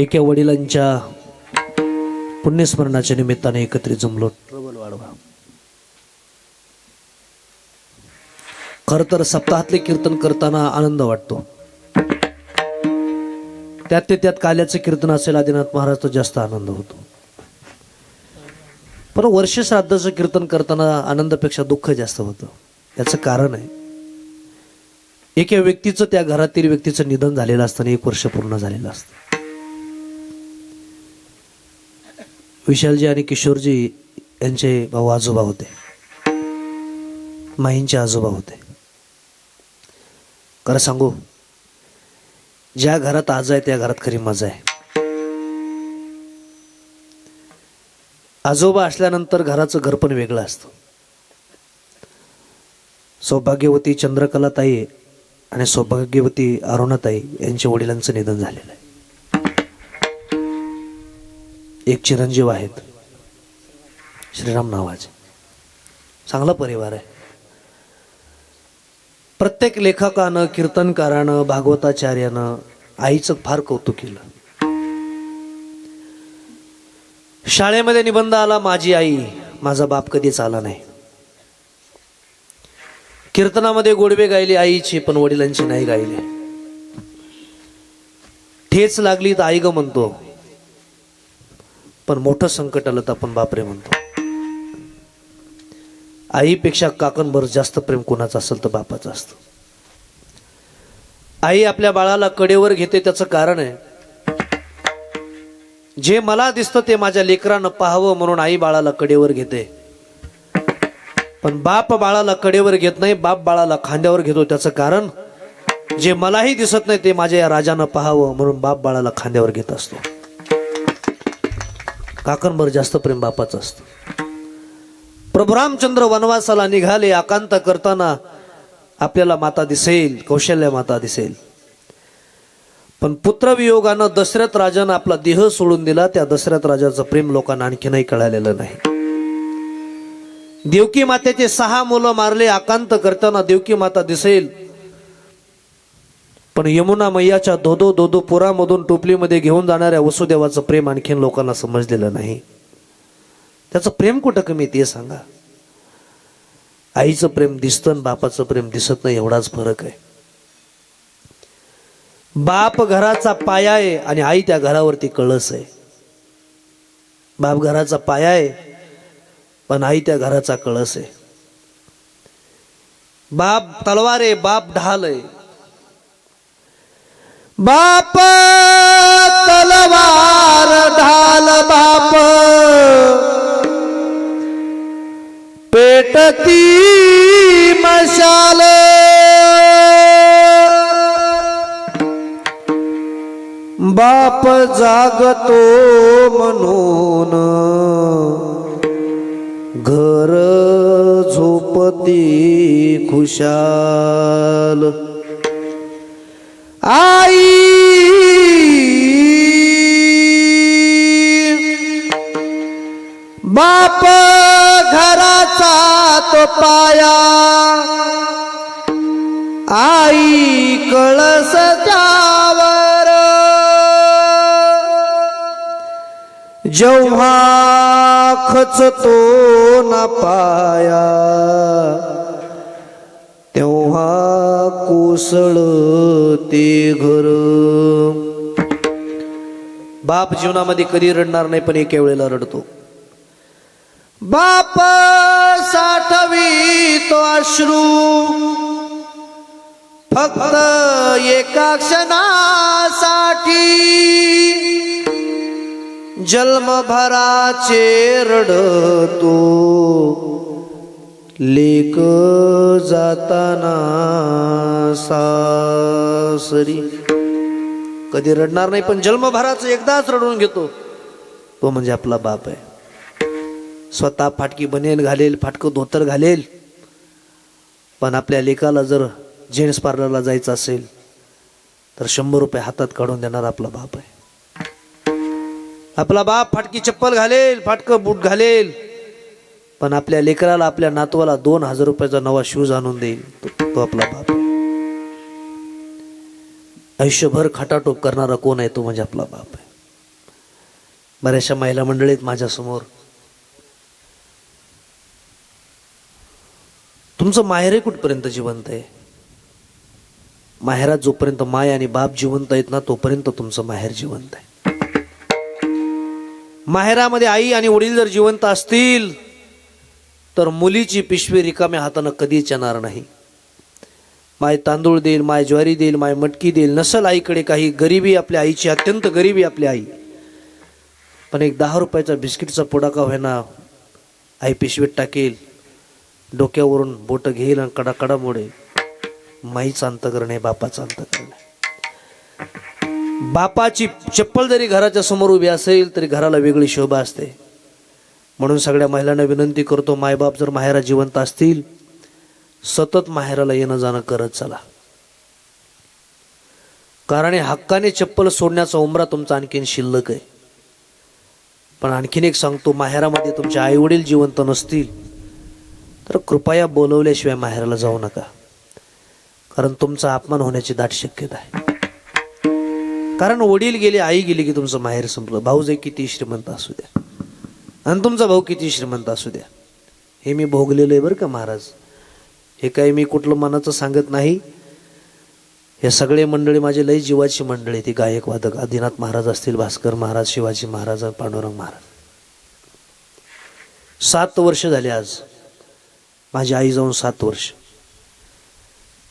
एका वडिलांच्या पुण्यस्मरणाच्या निमित्ताने एकत्रित जमलो. ट्रबल वाढवा. खर तर सप्ताहातले कीर्तन करताना आनंद वाटतो. त्यात ते त्यात काल्याचं कीर्तन असेल आदिनाथ महाराज तर जास्त आनंद होतो. पण वर्ष श्राद्धाचं कीर्तन करताना आनंदापेक्षा दुःख जास्त होतं. याचं कारण आहे एका व्यक्तीचं त्या घरातील व्यक्तीचं निधन झालेलं असताना एक वर्ष पूर्ण झालेलं असतं. विशालजी आणि किशोरजी यांचे भाऊ आजोबा होते. माहींचे आजोबा होते. खरं सांगू ज्या घरात आज आहे त्या घरात खरी मजा आहे. आजोबा असल्यानंतर घराचं घर पण वेगळं असतं. सौभाग्यवती चंद्रकलाताई आणि सौभाग्यवती अरुणाताई यांच्या वडिलांचं निधन झालेलं आहे. एक चिरंजीव आहेत. श्रीराम नावाचे. चांगला परिवार आहे. प्रत्येक लेखकानं कीर्तनकारानं भागवताचार्यानं आईचं फार कौतुक केलं. शाळेमध्ये निबंध आला माझी आई माझा बाप कधीच आला नाही. कीर्तनामध्ये गोडवे गायले आईची पण वडिलांची नाही गायले. ठेच लागली तर आई ग म्हणतो पण मोठं संकट आलं तर आपण बापरे म्हणतो. आईपेक्षा काकणभर जास्त प्रेम कोणाचं असेल तर बापाचं असतं. आई आपल्या बाळाला कडेवर घेते त्याचं कारण आहे. जे मला दिसतं ते माझ्या लेकरानं पाहावं म्हणून आई बाळाला कडेवर घेते. पण बाप बाळाला कडेवर घेत नाही बाप बाळाला खांद्यावर घेतो त्याचं कारण जे मलाही दिसत नाही ते माझ्या या राजानं पाहावं म्हणून बाप बाळाला खांद्यावर घेत असतो. काकणभर जास्त प्रेम बापाचं असतं. प्रभू रामचंद्र वनवासाला निघाले आकांत करताना आपल्याला माता दिसेल कौशल्य माता दिसेल. पण पुत्रवियोगानं दशरथ राजानं आपला देह सोडून दिला त्या दशरथ राजाचं प्रेम लोकांना आणखीनही कळालेलं नाही. देवकी मातेचे सहा मुलं मारले आकांत करताना देवकी माता दिसेल पण यमुना मैयाच्या धोदो धोदो पुरामधून टोपलीमध्ये घेऊन जाणाऱ्या वसुदेवाचं प्रेम आणखीन लोकांना समजलेलं नाही. त्याचं प्रेम कुठं कमी ते सांगा. आईचं प्रेम दिसतं आणि बापाचं प्रेम दिसत नाही एवढाच फरक आहे. बाप घराचा पाया आहे आणि आई त्या घरावरती कळस आहे. बाप घराचा पाया आहे पण आई त्या घराचा कळस आहे. बाप तलवार आहे बाप ढाल आहे. बाप तलवार ढाल बाप. पेटती मशाल. बाप जागतो म्हणून घर झोपती खुशाल. आई। बाप घराचा तो पाया। आई कळस त्यावर। जेव्हा खचतो ना पाया तेव्हा ते घर. बाप जीवनामध्ये कधी रडणार नाही पण एका वेळेला रडतो. बाप साठवी तो अश्रू. फक्त एका क्षणासाठी जन्मभराचे रडतो. लेक जाताना सासरी. कधी रडणार नाही पण जन्मभराचं एकदाच रडून घेतो. तो म्हणजे आपला बाप आहे. स्वतः फाटकी बनेल घालेल फाटकं धोतर घालेल. पण आपल्या लेकाला जर जेंट्स पार्लरला जायचं असेल तर शंभर रुपये हातात काढून देणार आपला बाप आहे. आपला बाप फाटकी चप्पल घालेल फाटकं बूट घालेल. पण आपल्या लेकराला आपल्या नातवाला दोन हजार रुपयाचा नवा शूज आणून देईल तो- आपला बाप आयुष्यभर खटाटोप करणारा कोण आहे तो म्हणजे आपला बाप आहे. बऱ्याचशा महिला मंडळीत माझ्यासमोर. तुमचं माहेरही कुठपर्यंत जिवंत आहे? माहेरात जोपर्यंत माय आणि बाप जिवंत आहेत ना तोपर्यंत तुमचं माहेर जिवंत आहे. माहेरामध्ये आई आणि वडील जर जिवंत असतील तर मुलीची पिशवी रिकाम्या हातानं कधीच येणार नाही. माय तांदूळ देईल माय ज्वारी देईल माय मटकी देईल. नसल आईकडे काही गरिबी आपल्या आईची अत्यंत गरिबी आपली आई. पण एक दहा रुपयाचा बिस्किटचा पुडाका व्हायना आई पिशवीत टाकेल डोक्यावरून बोटं घेईल आणि कडाकडामुळे मोडेल. माईचं अंतकरण आहे बापाचं अंतकरण आहे. बापाची चप्पल जरी घराच्या समोर उभी असेल तरी घराला वेगळी शोभा असते. म्हणून सगळ्या महिलांना विनंती करतो मायबाप जर माहेरा जिवंत असतील सतत माहेराला येणं जाणं करत चला. कारण हे हक्काने चप्पल सोडण्याचा उमरा तुमचा आणखीन शिल्लक आहे. पण आणखीन एक सांगतो माहेरामध्ये तुमचे आईवडील जिवंत नसतील तर कृपया बोलवल्याशिवाय माहेराला जाऊ नका. कारण तुमचा अपमान होण्याची दाट शक्यता आहे. कारण वडील गेले आई गेली की तुमचं माहेर संपलं. भाऊ जे किती श्रीमंत असू द्या. आणि तुमचा भाऊ किती श्रीमंत असू द्या. हे मी भोगलेलं आहे बरं का महाराज. हे काही मी कुठलं मनाचं सांगत नाही. हे सगळे मंडळी माझे लय जीवाची मंडळी ती गायक वादक आदिनाथ महाराज असतील भास्कर महाराज शिवाजी महाराज पांडुरंग महाराज. सात वर्ष झाले आज. माझी आई जाऊन सात वर्ष.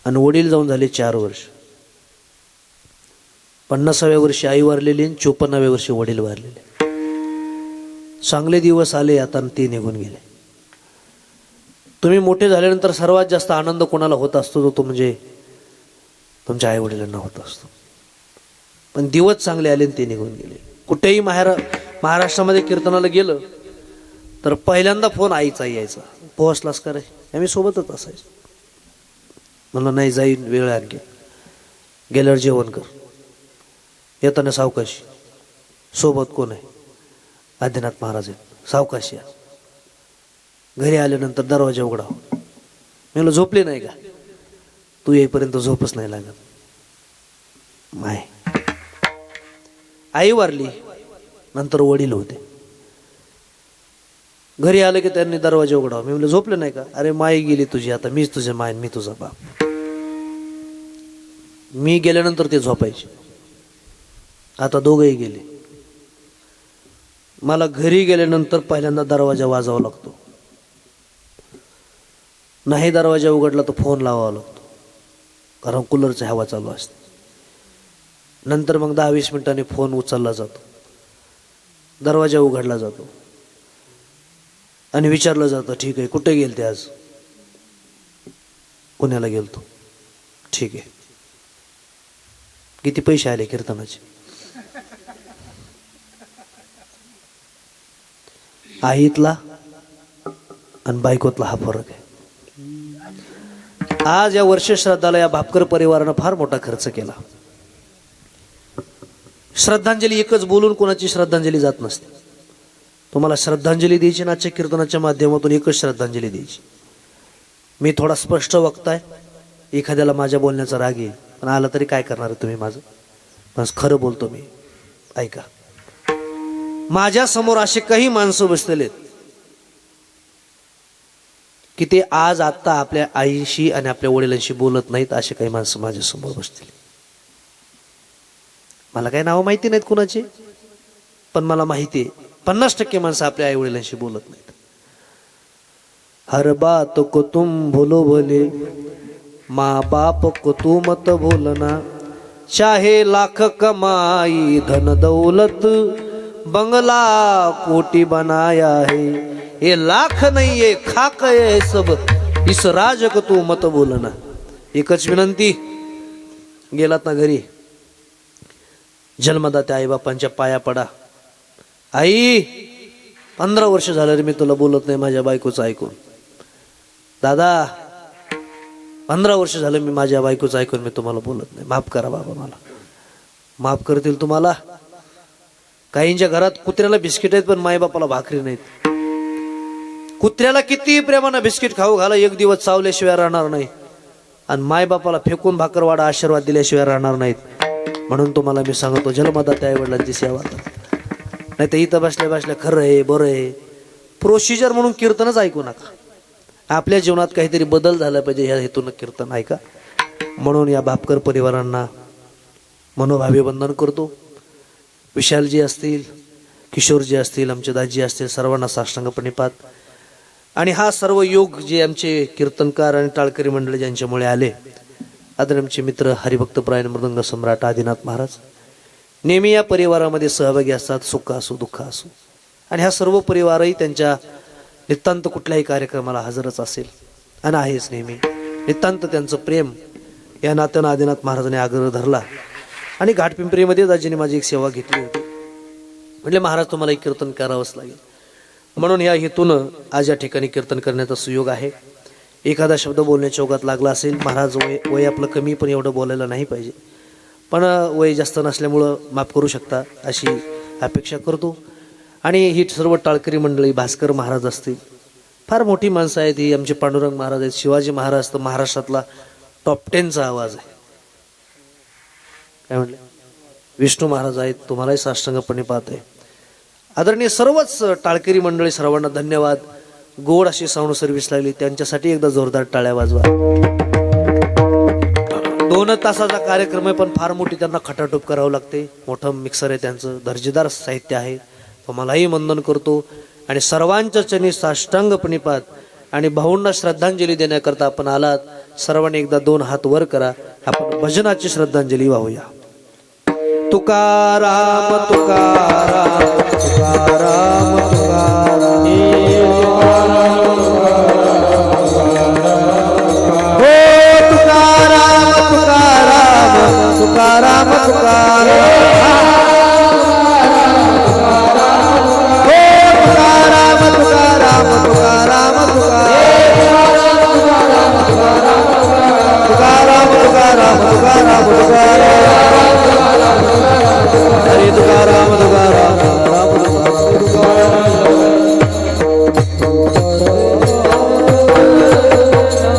आणि वडील जाऊन झाले चार वर्ष. पन्नासाव्या वर्षी आई वारलेली आणि चोपन्नाव्या वर्षी वडील वारलेले. चांगले दिवस आले आता आणि ते निघून गेले. तुम्ही मोठे झाल्यानंतर सर्वात जास्त आनंद कोणाला होत असतो? तो तो म्हणजे तुमच्या आईवडिलांना होत असतो. पण दिवस चांगले आले आणि ते निघून गेले. कुठेही महारा महाराष्ट्रामध्ये कीर्तनाला गेलं तर पहिल्यांदा फोन आईचा यायचा. पोहोचलास का रे आम्ही सोबतच असायचो. म्हणलं नाही जाईन वेळ आणखी गेल्यावर जेवण कर. येताना सावकाशी. सोबत कोण आहे? आदिनाथ महाराज आहेत. सावकाश या घरी आल्यानंतर दरवाजा उघडा. मी म्हणलं झोपले नाही का? तू येईपर्यंत झोपच नाही लागत. माय. आई वारली. नंतर वडील होते. घरी आलं की त्यांनी दरवाजा उघडावा. मी म्हणलं झोपले नाही का? अरे माई गेली तुझी आता. मीच तुझे माय मी तुझा बाप. मी गेल्यानंतर ते झोपायचे. आता दोघंही गेले. मला घरी गेल्यानंतर पहिल्यांदा दरवाजा वाजावा लागतो. नाही दरवाजा उघडला तर फोन लावावा लागतो. कारण कूलरची हवा चालू असते. नंतर मग दहा वीस मिनिटांनी फोन उचलला जातो. दरवाजा उघडला जातो. आणि विचारलं जातं ठीक आहे कुठे गेलते आज? पुण्याला गेलतो. ठीक आहे. किती पैसे आले कीर्तनाचे? आईतला आणि बायकोतला हा फरक आहे. आज या वर्ष श्रद्धाला या भापकर परिवारानं फार मोठा खर्च केला. श्रद्धांजली एकच बोलून कोणाची श्रद्धांजली जात नसते. तुम्हाला श्रद्धांजली द्यायची ना आजच्या कीर्तनाच्या माध्यमातून एकच श्रद्धांजली द्यायची. मी थोडा स्पष्ट वक्ताय. एखाद्याला माझ्या बोलण्याचा राग येईल. पण आला तरी काय करणार आहे तुम्ही माझं? पण खरं बोलतो मी. ऐका. माझ्यासमोर असे काही माणसं बसलेले की ते आज आत्ता आपल्या आईशी आणि आपल्या वडिलांशी बोलत नाहीत असे काही माणसं माझ्यासमोर बसतील मला काही नावं माहिती नाहीत कुणाची पण मला माहिती आहे पन्नास टक्के माणसं आपल्या आई वडिलांशी बोलत नाहीत. हर बात को तुम भूलो भले माँ बाप को तू मत भूलना चाहे लाख कमाई धन दौलत बंगला कोटी बनाया है। ये लाख नहीं ये खाक है सब। इस राज को तू मत बोलना। एकच विनंती गेलात ना घरी। जन्मदात्या आईबापांच्या पाया पडा। आई पंधरा वर्ष झालं रे मी तुला बोलत नाही माझ्या बायकोचं ऐकून। दादा पंधरा वर्ष झालं मी माझ्या बायकोचं ऐकून मी तुम्हाला बोलत नाही। माफ करा बाबा मला। माफ करतील तुम्हाला। काहींच्या घरात कुत्र्याला बिस्किट आहेत पण मायबापाला भाकरी नाहीत. कुत्र्याला किती प्रेमानं बिस्किट खाऊ घाला एक दिवस चावल्याशिवाय राहणार नाही. आणि मायबापाला फेकून भाकरवाडा आशीर्वाद दिल्याशिवाय राहणार नाहीत. म्हणून तुम्हाला मी सांगतो जन्मदात्या त्या वडिलांची सेवा नाही तर इथं बसल्या बसल्या खरं आहे बरं आहे. प्रोसिजर म्हणून कीर्तनच ऐकू नका. आपल्या जीवनात काहीतरी बदल झाला पाहिजे ह्या हेतून कीर्तन ऐका. म्हणून या भापकर परिवारांना मनोभावे वंदन करतो. विशालजी असतील किशोरजी असतील आमचे दाजी असतील सर्वांना साष्टांगपणेपात आणि हा सर्व योग जे आमचे कीर्तनकार आणि टाळकरी मंडळी ज्यांच्यामुळे आले आदर आमचे मित्र हरिभक्तप्रायण मृदंग सम्राट आदिनाथ महाराज नेहमी या परिवारामध्ये सहभागी असतात सुख असो दुःख असो. आणि हा सर्व परिवारही त्यांच्या नितांत कुठल्याही कार्यक्रमाला हजरच असेल. आणि आहेच नेहमी. नितांत त्यांचं प्रेम या नात्यानं आदिनाथ महाराजांनी आग्रह धरला. आणि घाटपिंपरीमध्ये दाजीने माझी एक सेवा घेतली होती. म्हटले महाराज तुम्हाला एक कीर्तन करावंच लागेल. म्हणून या हेतून आज या ठिकाणी कीर्तन करण्याचा सुयोग आहे. एखादा शब्द बोलण्याच्या ओघात लागला असेल महाराज वय वय आपलं कमी पण एवढं बोलायला नाही पाहिजे. पण वय जास्त नसल्यामुळं माफ करू शकता अशी अपेक्षा करतो. आणि ही सर्व टाळकरी मंडळी भास्कर महाराज असतील. फार मोठी माणसं आहेत ही आमचे पांडुरंग महाराज आहेत. शिवाजी महाराज तर महाराष्ट्रातला टॉप टेनचा आवाज आहे. काय म्हणले? विष्णू महाराज आहेत तुम्हालाही साष्टांगपणे पाहत आहे आदरणीय सर्वच टाळकरी मंडळी सर्वांना धन्यवाद. गोड अशी साऊंड सर्व्हिस लागली. त्यांच्यासाठी एकदा जोरदार टाळ्या वाजवा. दोन तासाचा कार्यक्रम आहे पण फार मोठी त्यांना खटाटोप करावं लागते. मोठं मिक्सर आहे त्यांचं. दर्जेदार साहित्य आहे. तुम्हालाही वंदन करतो. आणि सर्वांच्या चनी साष्टांग प्रणिपात आणि भाऊंना श्रद्धांजली देण्याकरता आपण आलात. सर्वांनी एकदा दोन हात वर करा. आपण भजनाची श्रद्धांजली वाहूया. तुकाराम तुकाराम तुकाराम तुकाराम. हो तुकाराम तुकाराम तुकाराम तुकाराम.